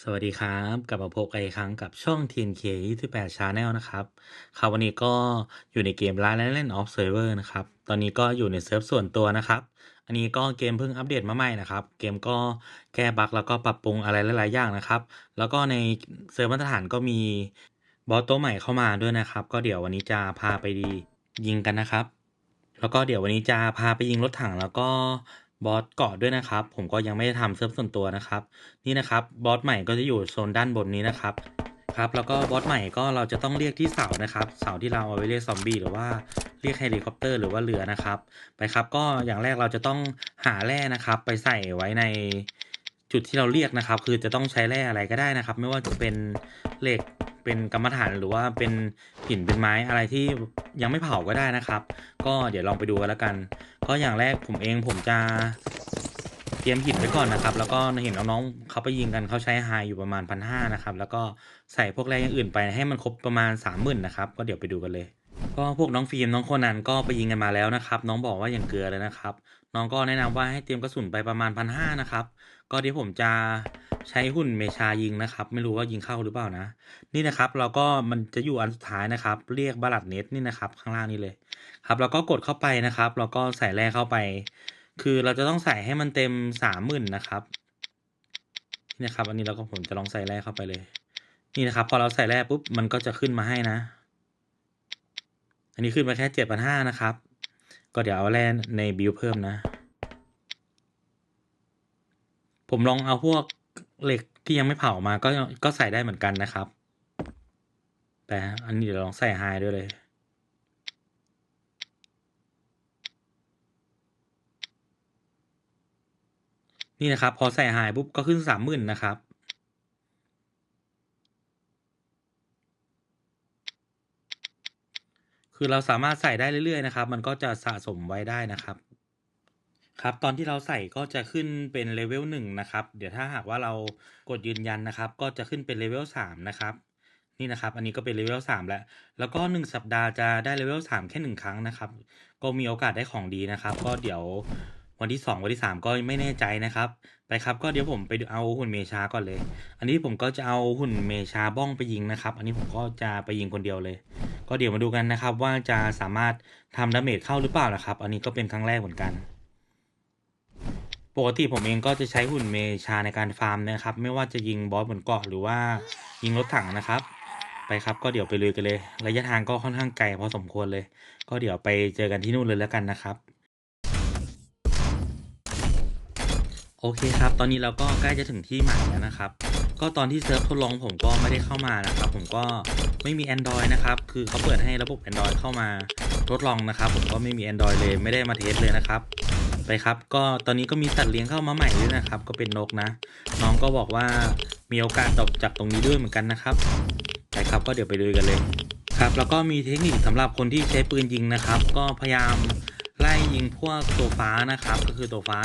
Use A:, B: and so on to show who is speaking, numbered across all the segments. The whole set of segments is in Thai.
A: สวัสดีครับ กลับมาพบกันอีกครั้งกับช่อง TNK 28 Channel นะครับครับวันนี้ก็อยู่ในเกม Line และเล่น Observer นะครับ ตอนนี้ก็อยู่ในเซิร์ฟส่วนตัวนะครับ อันนี้ก็เกมเพิ่งอัปเดตมาใหม่นะครับ เกมก็แก้บั๊กแล้วก็ปรับปรุงอะไรหลาย ๆ อย่างนะครับ แล้วก็ในเซิร์ฟมาตรฐานก็มีบอสตัวใหม่เข้ามาด้วยนะครับ ก็เดี๋ยววันนี้จะพาไปดียิงกันนะครับ แล้วก็เดี๋ยววันนี้จะพาไปยิงรถถังแล้วก็ บอสเกาะด้วยนะครับ ผมก็ยังไม่ได้ทำเซิร์ฟส่วนตัวนะครับ นี่นะครับบอสใหม่ก็จะอยู่โซนด้านบนนี้นะครับครับแล้วก็บอสใหม่ก็เราจะต้องเรียกที่เสานะครับเสาที่เราเอาไว้เรียกซอมบี้หรือว่าเรียกเฮลิคอปเตอร์หรือว่าเรือนะครับ ไปครับก็อย่างแรกเราจะต้องหาแร่นะครับ ไปใส่ไว้ใน จุดที่เราเรียกนะครับ คือจะต้องใช้แร่อะไรก็ได้นะครับ ไม่ว่าจะเป็นเหล็กเป็นกรรมฐานหรือว่าเป็นหินเป็นไม้อะไรที่ยังไม่เผาก็ได้นะครับ ก็เดี๋ยวลองไปดูกันแล้วกัน ก็อย่างแรกผมเองผมจะเตรียมหินไว้ก่อนนะครับ แล้วก็เห็นน้องๆเขาไปยิงกันเขาใช้ไฮอยู่ประมาณพันห้านะครับ แล้วก็ใส่พวกแร่อย่างอื่นไปให้มันครบประมาณสามหมื่นนะครับ ก็เดี๋ยวไปดูกันเลย ก็พวกน้องฟิล์มน้องโคนันก็ไปยิงกันมาแล้วนะครับ น้องบอกว่าอย่างเกลือเลยนะครับ น้องก็แนะนำว่าให้เตรียมกระสุนไปประมาณพันห้านะครับ ก็เดี๋ยวผมจะใช้หุ่นเมชายิงนะครับ ไม่รู้ว่ายิงเข้าหรือเปล่านะ นี่นะครับ เราก็มันจะอยู่อันสุดท้ายนะครับ เรียกบาลัดเน็ตนี่นะครับ ข้างล่างนี้เลยครับเราก็กดเข้าไปนะครับ เราก็ใส่แร่เข้าไป คือเราจะต้องใส่ให้มันเต็มสามหมื่นนะครับนี่นะครับ อันนี้เราก็ผมจะลองใส่แร่เข้าไปเลย นี่นะครับ พอเราใส่แร่ปุ๊บมันก็จะขึ้นมาให้นะ อันนี้ขึ้นมาแค่เจ็ดพันห้านะครับ ก็เดี๋ยวเอาแร่ในบิลเพิ่มนะ ผมลองเอาพวกเหล็กที่ยังไม่เผามาก็ก็ใส่ได้เหมือนกันนะครับ แต่อันนี้เดี๋ยวลองใส่ไฮด้วยเลยนี่นะครับ พอใส่ไฮปุ๊บก็ขึ้นสามหมื่นนะครับ คือเราสามารถใส่ได้เรื่อยๆนะครับ มันก็จะสะสมไว้ได้นะครับ ครับตอนที่เราใส่ก็จะขึ้นเป็นเลเวลหนึ่งนะครับเดี๋ยวถ้าหากว่าเรากดยืนยันนะครับ ก็จะขึ้นเป็นเลเวลสามนะครับนี่นะครับ อันนี้ก็เป็นเลเวลสามแล้ว แล้วก็หนึ่งสัปดาห์จะได้เลเวลสามแค่หนึ่งครั้งนะครับ ก็มีโอกาสได้ของดีนะครับ ก็เดี๋ยววันที่สองวันที่สามก็ไม่แน่ใจนะครับ ไปครับก็เดี๋ยวผมไปเอาหุ่นเมชาก่อนเลย อันนี้ผมก็จะเอาหุ่นเมชาบ้องไปยิงนะครับ อันนี้ผมก็จะไปยิงคนเดียวเลย ก็เดี๋ยวมาดูกันนะครับ ว่าจะสามารถทำดาเมจเข้าหรือเปล่านะครับ อันนี้ก็เป็นครั้งแรกเหมือนกัน ปกติผมเองก็จะใช้หุ่นเมชาในการฟาร์มนะครับ ไม่ว่าจะยิงบอสบนเกาะหรือว่ายิงรถถังนะครับ ไปครับก็เดี๋ยวไปลุยกันเลย ระยะทางก็ค่อนข้างไกลพอสมควรเลย ก็เดี๋ยวไปเจอกันที่นู่นเลยแล้วกันนะครับ โอเคครับ ตอนนี้เราก็ใกล้จะถึงที่หมายแล้วนะครับ ก็ตอนที่เซิร์ฟทดลองผมก็ไม่ได้เข้ามานะครับ ผมก็ไม่มี Android นะครับ คือเขาเปิดให้ระบบ Android เข้ามาทดลองนะครับ ผมก็ไม่มี Android เลยไม่ได้มาเทสเลยนะครับ ไปครับก็ตอนนี้ก็มีสัตว์เลี้ยงเข้ามาใหม่ด้วยนะครับ ก็เป็นนกนะ น้องก็บอกว่ามีโอกาสตกจากตรงนี้ด้วยเหมือนกันนะครับไปครับก็เดี๋ยวไปดูกันเลยครับแล้วก็มีเทคนิคสำหรับคนที่ใช้ปืนยิงนะครับ ก็พยายามไล่ยิงพวกตัวฟ้านะครับ ก็คือตัวฟ้า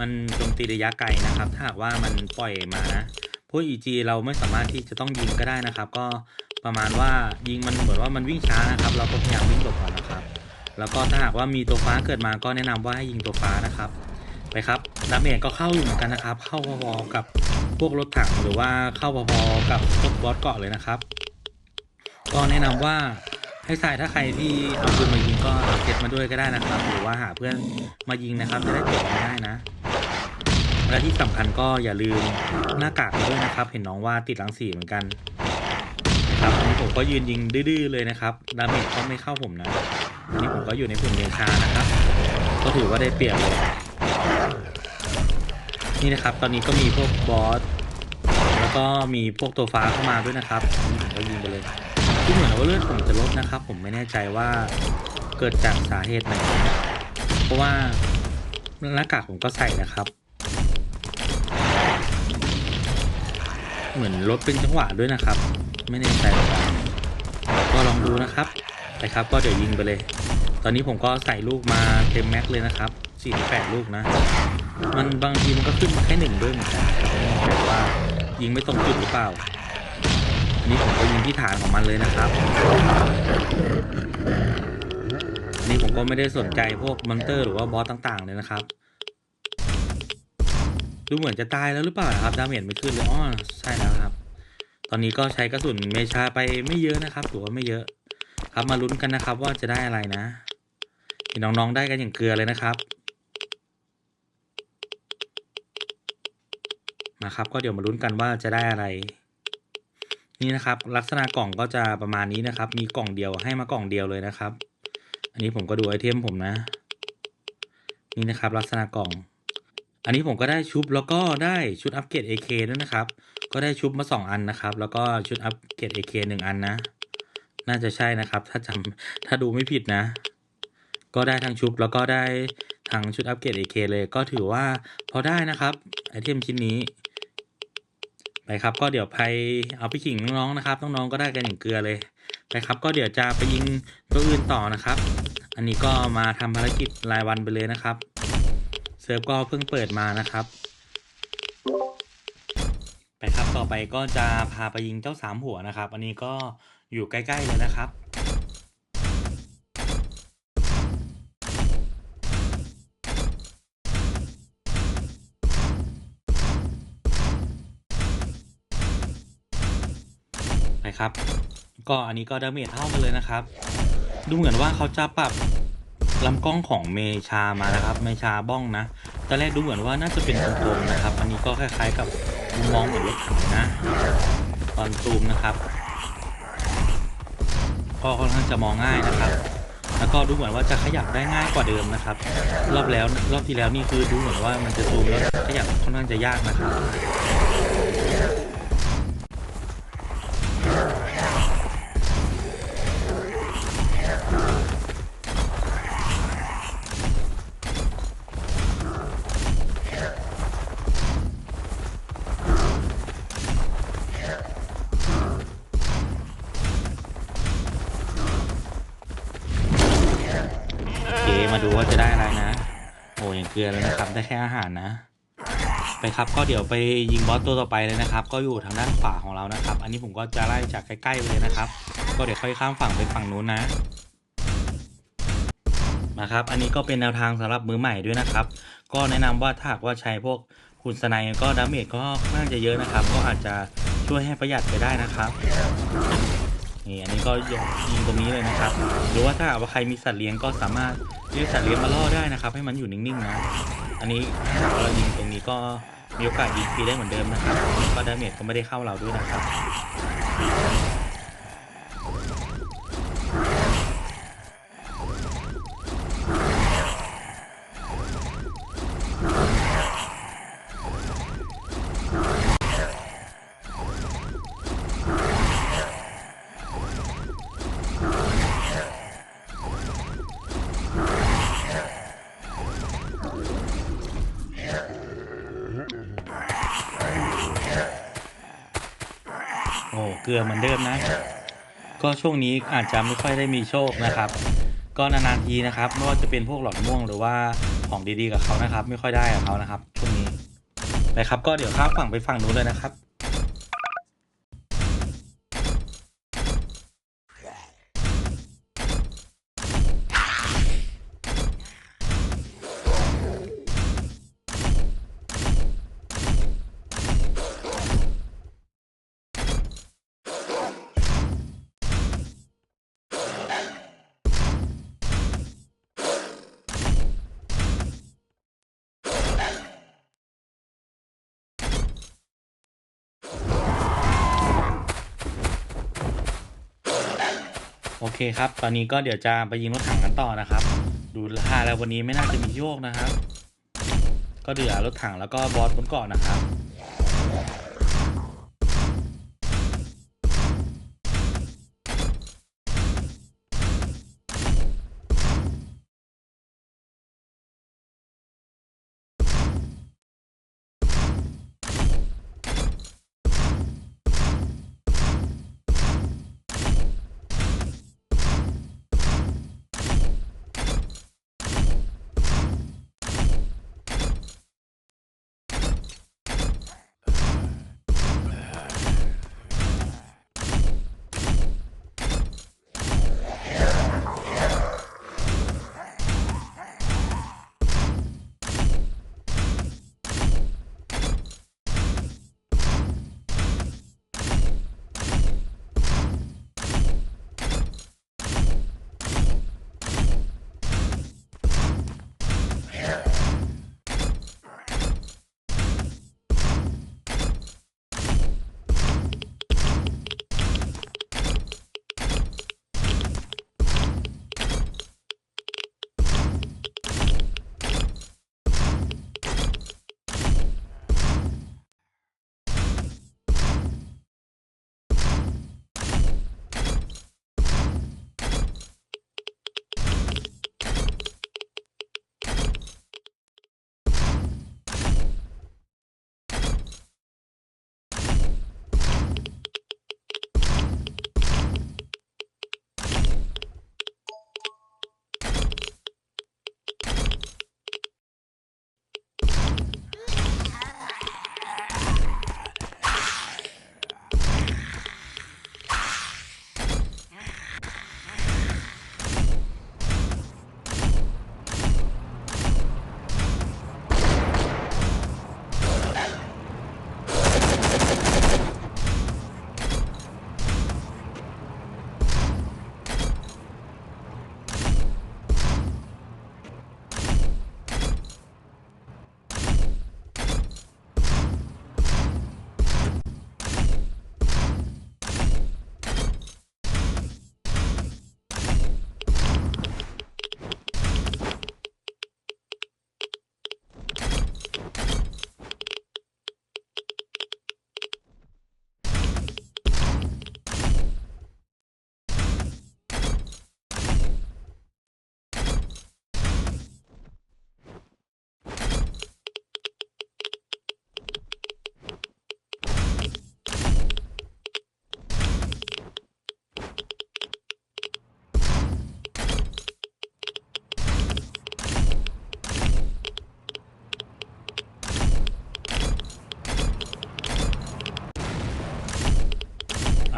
A: มันโจมตีระยะไกลนะครับ ถ้าหากว่ามันปล่อยมานะพวก EG เราไม่สามารถที่จะต้องยิงก็ได้นะครับ ก็ประมาณว่ายิงมันเหมือนว่ามันวิ่งช้านะครับ เราก็พยายามวิ่งหลบก่อนนะครับ แล้วก็ถ้าหากว่ามีตัวฟ้าเกิดมาก็แนะนำว่าให้ยิงตัวฟ้านะครับ ไปครับดาเมจก็เข้าอยู่เหมือนกันนะครับ เข้าพอๆกับพวกรถถังหรือว่าเข้าพอๆกับพวกบอสเกาะเลยนะครับ ก็แนะนำว่าให้ใส่ถ้าใครที่เอาปืนมายิงก็เก็บมาด้วยก็ได้นะครับ หรือว่าหาเพื่อนมายิงนะครับจะได้เก็บง่ายนะและที่สำคัญก็อย่าลืมหน้ากากด้วยนะครับ เห็นน้องว่าติดรังสีเหมือนกันครับอันนี้ผมก็ยืนยิงดื้อๆเลยนะครับดาเมจก็ไม่เข้าผมนะ นนี้ผมก็อยู่ในฝุ่นเมชานะครับ ก็ถือว่าได้เปรียบเลยนี่นะครับ ตอนนี้ก็มีพวกบอสแล้วก็มีพวกตัวฟ้าเข้ามาด้วยนะครับนี่ผมก็ยิงไปเลยที่เหมือนว่าเลือดผมจะลดนะครับ ผมไม่แน่ใจว่าเกิดจากสาเหตุไหนเพราะว่าหน้ากากผมก็ใส่นะครับ เหมือนลดเป็นจังหวะด้วยนะครับ ไม่แน่ใจก็ลองดูนะครับ ไปครับ ก็เดี๋ยวยิงไปเลย ตอนนี้ผมก็ใส่ลูกมาเต็มแม็กเลยนะครับ48ลูกนะ มันบางทีมันก็ขึ้นมาแค่หนึ่งด้วยเหมือนกันแต่ว่ายิงไม่ตรงจุดหรือเปล่า อันนี้ผมก็ยิงที่ฐานของมันเลยนะครับอันนี้ผมก็ไม่ได้สนใจพวกมอนเตอร์หรือว่าบอสต่างๆเลยนะครับ ดูเหมือนจะตายแล้วหรือเปล่านะครับดาเมจไม่ขึ้นเลยอ๋อใช่แล้วครับ ตอนนี้ก็ใช้กระสุนเมชาไปไม่เยอะนะครับถือว่าไม่เยอะ ครับมาลุ้นกันนะครับว่าจะได้อะไรนะเห็นน้องๆได้กันอย่างเกลือเลยนะครับ นะครับ ก็เดี๋ยวมาลุ้นกันว่าจะได้อะไร นี่นะครับ ลักษณะกล่องก็จะประมาณนี้นะครับ มีกล่องเดียวให้มากล่องเดียวเลยนะครับ อันนี้ผมก็ดูไอเทมผมนะ นี่นะครับ ลักษณะกล่อง อันนี้ผมก็ได้ชุบแล้วก็ได้ชุดอัปเกรด AK ด้วยนะครับ ก็ได้ชุบมาสองอันนะครับ แล้วก็ชุดอัปเกรด AK หนึ่งอันนะ น่าจะใช่นะครับ ถ้าจำถ้าดูไม่ผิดนะ ก็ได้ทั้งชุบแล้วก็ได้ทั้งชุดอัปเกรด AK เลย ก็ถือว่าพอได้นะครับไอเทมชิ้นนี้ไปครับก็เดี๋ยวไปเอาไปขิงน้องๆนะครับน้องๆก็ได้กันอย่างเกลือเลยไปครับ ก็เดี๋ยวจะไปยิงตัวอื่นต่อนะครับ อันนี้ก็มาทำภารกิจรายวันไปเลยนะครับเซิร์ฟก็เพิ่งเปิดมานะครับ ไปครับต่อไปก็จะพาไปยิงเจ้าสามหัวนะครับ อันนี้ก็ อยู่ใกล้ๆเลยนะครับไปครับ ก็อันนี้ก็ดาเมจเท่ากันเลยนะครับ ดูเหมือนว่าเขาจะปรับลำกล้องของเมชามานะครับ เมชาบ้องนะตอนแรกดูเหมือนว่าน่าจะเป็นตรงๆนะครับ อันนี้ก็คล้ายๆกับมุมมองเหมือนรถถังนะ ตอนซูมนะครับ ก็ค่อนข้างจะมองง่ายนะครับ แล้วก็ดูเหมือนว่าจะขยับได้ง่ายกว่าเดิมนะครับ รอบแล้วรอบที่แล้วนี่คือดูเหมือนว่ามันจะซูมแล้วขยับค่อนข้างจะยากนะครับ โอเค มาดูว่าจะได้อะไรนะ โอ้ยังเก ลือเลยนะครับ ได้แค่อาหารนะ ไปครับก็เดี๋ยวไปยิงบอสตัวต่อไปเลยนะครับ ก็อยู่ทางด้านขวาของเรานะครับ อันนี้ผมก็จะไล่จากใกล้ๆเลยนะครับ ก็เดี๋ยวค่อยข้ามฝั่งไปฝั่งนู้นนะมาครับ อันนี้ก็เป็นแนวทางสำหรับมือใหม่ด้วยนะครับ ก็แนะนำว่าถ้าหากว่าใช้พวกคุณสไนก็ดาเมจก็ค่าจะเยอะนะครับ ก็อาจจะช่วยให้ประหยัดไปได้นะครับ นี่อันนี้ก็ยกยิงตรงนี้เลยนะครับ หรือว่าถ้าว่าใครมีสัตว์เลี้ยงก็สามารถเรียกสัตว์เลี้ยงมาล่อได้นะครับ ให้มันอยู่นิ่งๆนะอันนี้ถ้าหากว่าเรายิงตรงนี้ก็มีโอกาสยิงฟรีได้เหมือนเดิมนะครับก็ดาเมจก็ไม่ได้เข้าเราด้วยนะครับ เกลือเหมือนเดิมนะ ก็ช่วงนี้อาจจะไม่ค่อยได้มีโชคนะครับ ก็นานๆทีนะครับไม่ว่าจะเป็นพวกหลอดม่วงหรือว่าของดีๆกับเขานะครับ ไม่ค่อยได้กับเขานะครับ ช่วงนี้ไปครับ ก็เดี๋ยวข้ามฝั่งไปฝั่งนู้นเลยนะครับ โอเคครับ ตอนนี้ก็เดี๋ยวจะไปยิงรถถังกันต่อนะครับ ดูท่าแล้ววันนี้ไม่น่าจะมีโยกนะครับ ก็เดี๋ยวรถถังแล้วก็บอสบนเกาะนะครับ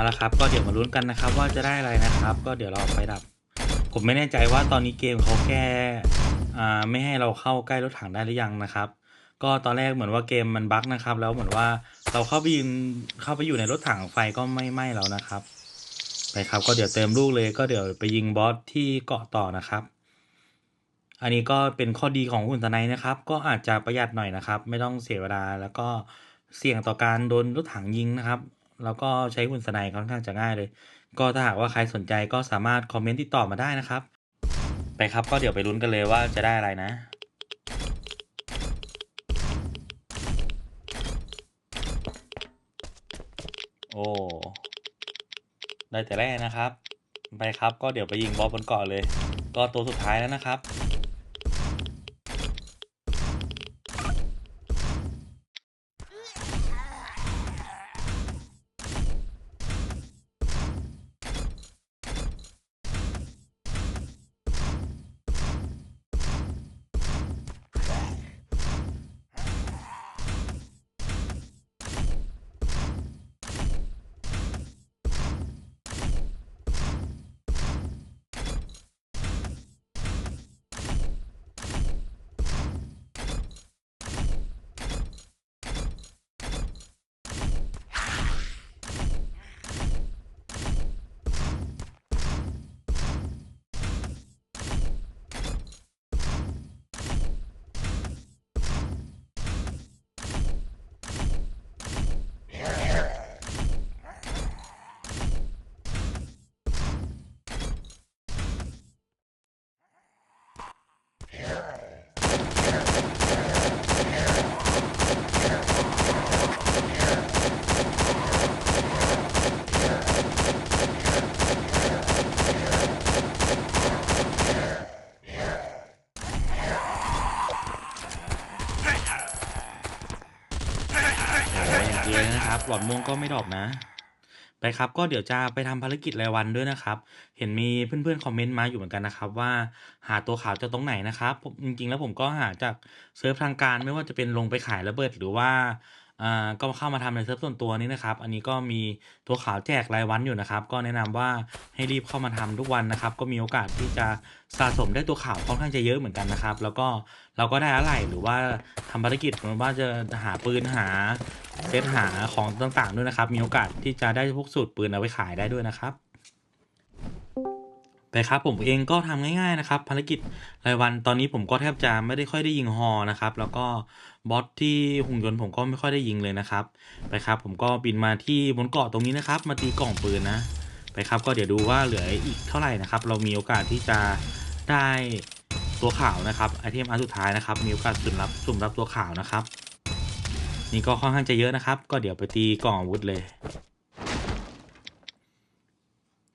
A: เอาละครับก็เดี๋ยวมาลุ้นกันนะครับว่าจะได้อะไรนะครับ ก็เดี๋ยวเราไปดับ ผมไม่แน่ใจว่าตอนนี้เกมเขาแก้อ่ไม่ให้เราเข้าใกล้รถถังได้หรือยังนะครับ ก็ตอนแรกเหมือนว่าเกมมันบั๊กนะครับ แล้วเหมือนว่าเราเข้าไปยืนเข้าไปอยู่ในรถถังไฟก็ไม่ไหม้แล้วนะครับไปครับก็เดี๋ยวเติมลูกเลยก็เดี๋ยวไปยิงบอสที่เกาะต่อนะครับ อันนี้ก็เป็นข้อดีของหุ่นตะไนนะครับ ก็อาจจะประหยัดหน่อยนะครับ ไม่ต้องเสียเวลาแล้วก็เสี่ยงต่อการโดนรถถังยิงนะครับ แล้วก็ใช้หุ่นตะไนค่อนข้างจะง่ายเลย ก็ถ้าหากว่าใครสนใจก็สามารถคอมเมนต์ติดต่อมาได้นะครับ ไปครับก็เดี๋ยวไปลุ้นกันเลยว่าจะได้อะไรนะโอ้ได้แต่แรกนะครับ ไปครับก็เดี๋ยวไปยิงบอสบนเกาะเลย ก็ตัวสุดท้ายแล้วนะครับ โอ้ยอย่างเดียวนะ ครับหลอดม่วงก็ไม่ดรอปนะ ไปครับก็เดี๋ยวจะไปทำภารกิจรายวันด้วยนะครับ เห็นมีเพื่อนๆคอมเมนต์มาอยู่เหมือนกันนะครับ ว่าหาตัวขาวจะตรงไหนนะครับจริงๆแล้วผมก็หาจากเซิร์ฟทางการไม่ว่าจะเป็นลงไปขายระเบิดหรือว่า อ่าก็เข้ามาทำในเซิร์ฟส่วนตัวนี้นะครับ อันนี้ก็มีตัวขาวแจกรายวันอยู่นะครับ ก็แนะนำว่าให้รีบเข้ามาทำทุกวันนะครับ ก็มีโอกาสที่จะสะสมได้ตัวขาวค่อนข้างจะเยอะเหมือนกันนะครับ แล้วก็เราก็ได้อะไรหรือว่าทำภารกิจหมือว่าจะหาปืนหาเซตหาของต่างๆด้วยนะครับ มีโอกาสที่จะได้พวกสูตรปืนเอาไปขายได้ด้วยนะครับไปครับผมเองก็ทำง่ายๆนะครับภารกิจรายวันตอนนี้ผมก็แทบจะไม่ได้ค่อยได้ยิงฮอนะครับ แล้วก็ บอสที่หุ่นยนต์ผมก็ไม่ค่อยได้ยิงเลยนะครับ ไปครับ ผมก็บินมาที่บนเกาะตรงนี้นะครับ มาตีกล่องปืนนะ ไปครับก็เดี๋ยวดูว่าเหลืออีกเท่าไหร่นะครับ เรามีโอกาสที่จะได้ตัวขาวนะครับไอเทมอันสุดท้ายนะครับ มีโอกาสสุ่มรับสุ่มรับตัวขาวนะครับ นี่ก็ค่อนข้างจะเยอะนะครับ ก็เดี๋ยวไปตีกล่องอาวุธเลย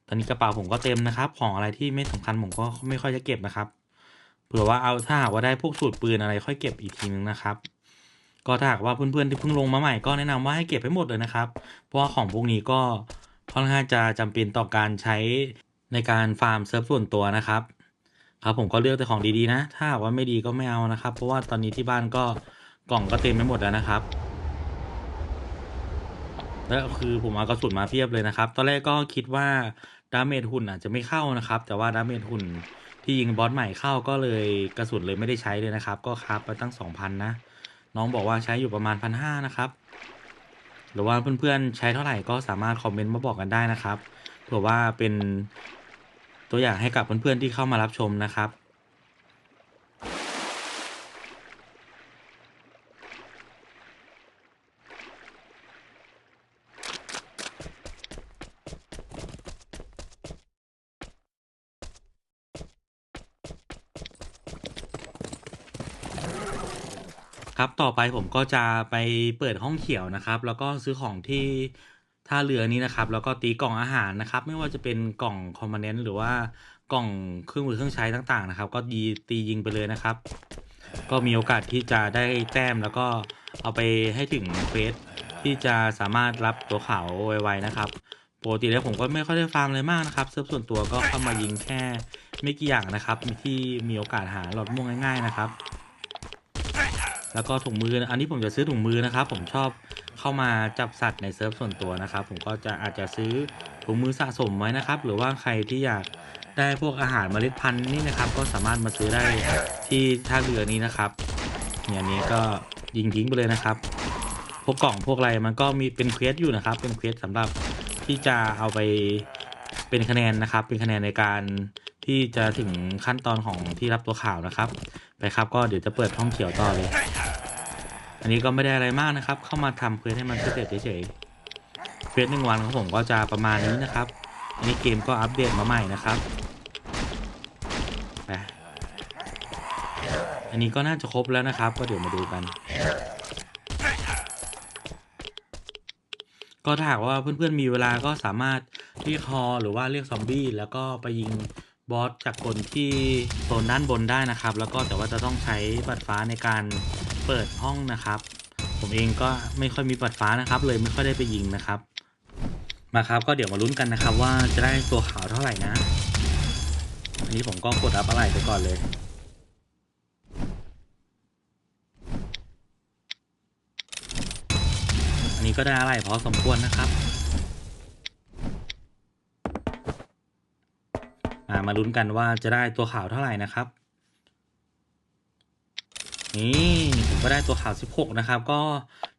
A: ตอนนี้กระเป๋าผมก็เต็มนะครับ ของอะไรที่ไม่สำคัญผมก็ไม่ค่อยจะเก็บนะครับเผื่อว่าเอาถ้าหากว่าได้พวกสูตรปืนอะไรค่อยเก็บอีกทีนึงนะครับ ก็ถ้าหากว่าเพื่อนๆที่เพิ่งลงมาใหม่ก็แนะนำว่าให้เก็บให้หมดเลยนะครับ เพราะว่าของพวกนี้ก็ค่อนข้างจะจำเป็นต่อการใช้ในการฟาร์มเซิร์ฟส่วนตัวนะครับ ครับผมก็เลือกแต่ของดีๆนะ ถ้าหากว่าไม่ดีก็ไม่เอานะครับ เพราะว่าตอนนี้ที่บ้านก็กล่องก็เต็มไปหมดแล้วนะครับแล้วคือผมเอากระสุนมาเพียบเลยนะครับ ตอนแรกก็คิดว่าดาเมจหุ่นอาจจะไม่เข้านะครับ แต่ว่าดาเมจหุ่นที่ยิงบอสใหม่เข้าก็เลยกระสุนเลยไม่ได้ใช้เลยนะครับ ก็คราฟไปตั้งสองพันนะ น้องบอกว่าใช้อยู่ประมาณพันห้านะครับ หรือว่าเพื่อนๆใช้เท่าไหร่ก็สามารถคอมเมนต์มาบอกกันได้นะครับเผื่อว่าเป็นตัวอย่างให้กับเพื่อนๆที่เข้ามารับชมนะครับ ครับ ต่อไปผมก็จะไปเปิดห้องเขียวนะครับ แล้วก็ซื้อของที่ท่าเรือนี้นะครับ แล้วก็ตีกล่องอาหารนะครับ ไม่ว่าจะเป็นกล่องคอมมานเนนต์หรือว่ากล่องเครื่องมือเครื่องใช้ต่างๆนะครับ ก็ดีตียิงไปเลยนะครับ ก็มีโอกาสที่จะได้แต้มแล้วก็เอาไปให้ถึงเควสที่จะสามารถรับตัวขาวไวๆนะครับปกติแล้วผมก็ไม่ค่อยได้ฟาร์มเลยมากนะครับเซิร์ฟส่วนตัวก็เข้ามายิงแค่ไม่กี่อย่างนะครับที่มีโอกาสหาหลอดม่วงง่าย ๆนะครับ แล้วก็ถุงมืออันนี้ผมจะซื้อถุงมือนะครับ ผมชอบเข้ามาจับสัตว์ในเซิร์ฟส่วนตัวนะครับ ผมก็จะอาจจะซื้อถุงมือสะสมไว้นะครับ หรือว่าใครที่อยากได้พวกอาหารเมล็ดพันธุ์นี่นะครับ ก็สามารถมาซื้อได้ที่ท่าเรือนี้นะครับเนี่ยนนี้ก็ยิงทิ้งไปเลยนะครับ พวกกล่องพวกอะไรมันก็มีเป็นเควสอยู่นะครับ เป็นเควสสำหรับที่จะเอาไปเป็นคะแนนนะครับ เป็นคะแนนในการที่จะถึงขั้นตอนของที่รับตัวข่าวนะครับ ไปครับก็เดี๋ยวจะเปิดห้องเขียวต่อเลย อันนี้ก็ไม่ได้อะไรมากนะครับ เข้ามาทำเควสให้มันเสร็จเฉยๆเควสหนึ่งวันของผมก็จะประมาณนี้นะครับ อันนี้เกมก็อัปเดตมาใหม่นะครับไปอันนี้ก็น่าจะครบแล้วนะครับ ก็เดี๋ยวมาดูกัน ก็ถ้าหากว่าเพื่อนๆมีเวลาก็สามารถเรียกฮอหรือว่าเรียกซอมบี้แล้วก็ไปยิงบอสจากคนที่โซนด้านบนได้นะครับ แล้วก็แต่ว่าจะต้องใช้บัตรฟ้าในการ เปิดห้องนะครับ ผมเองก็ไม่ค่อยมีบัตรฟ้านะครับ เลยไม่ค่อยได้ไปยิงนะครับ มาครับก็เดี๋ยวมาลุ้นกันนะครับ ว่าจะได้ตัวขาวเท่าไหร่นะ อันนี้ผมก็กดอัพอะไรไปก่อนเลยอันนี้ก็ได้อะไรพอสมควรนะครับมามาลุ้นกันว่าจะได้ตัวขาวเท่าไหร่นะครับ นี่ ก็ได้ตัวขาว 16 นะครับ ก็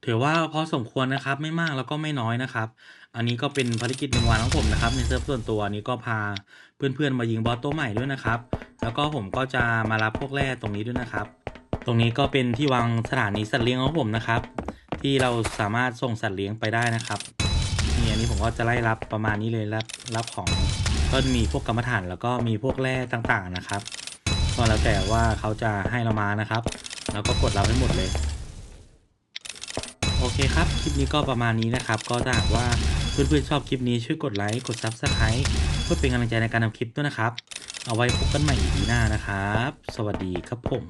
A: ถือว่าพอสมควรนะครับ ไม่มากแล้วก็ไม่น้อยนะครับ อันนี้ก็เป็นภารกิจหนึ่งวันของผมนะครับ ในเซิร์ฟส่วนตัวนี้ก็พาเพื่อนๆมายิงบอสตัวใหม่ด้วยนะครับ แล้วก็ผมก็จะมารับพวกแร่ตรงนี้ด้วยนะครับ ตรงนี้ก็เป็นที่วางสถานีสัตว์เลี้ยงของผมนะครับ ที่เราสามารถส่งสัตว์เลี้ยงไปได้นะครับนี่อันนี้ผมก็จะไล่รับประมาณนี้เลยรับรับของก็มีพวกกรรมฐานแล้วก็มีพวกแร่ต่างๆนะครับก็แล้วแต่ว่าเขาจะให้เรามานะครับ แล้วก็กดรับให้หมดเลย โอเคครับ คลิปนี้ก็ประมาณนี้นะครับ ก็ถ้าหากว่าเพื่อนๆชอบคลิปนี้ช่วยกดไลค์ กด Subscribe เพื่อเป็นกำลังใจในการทำคลิปด้วยนะครับ เอาไว้พบกันใหม่อีพีหน้านะครับ สวัสดีครับผม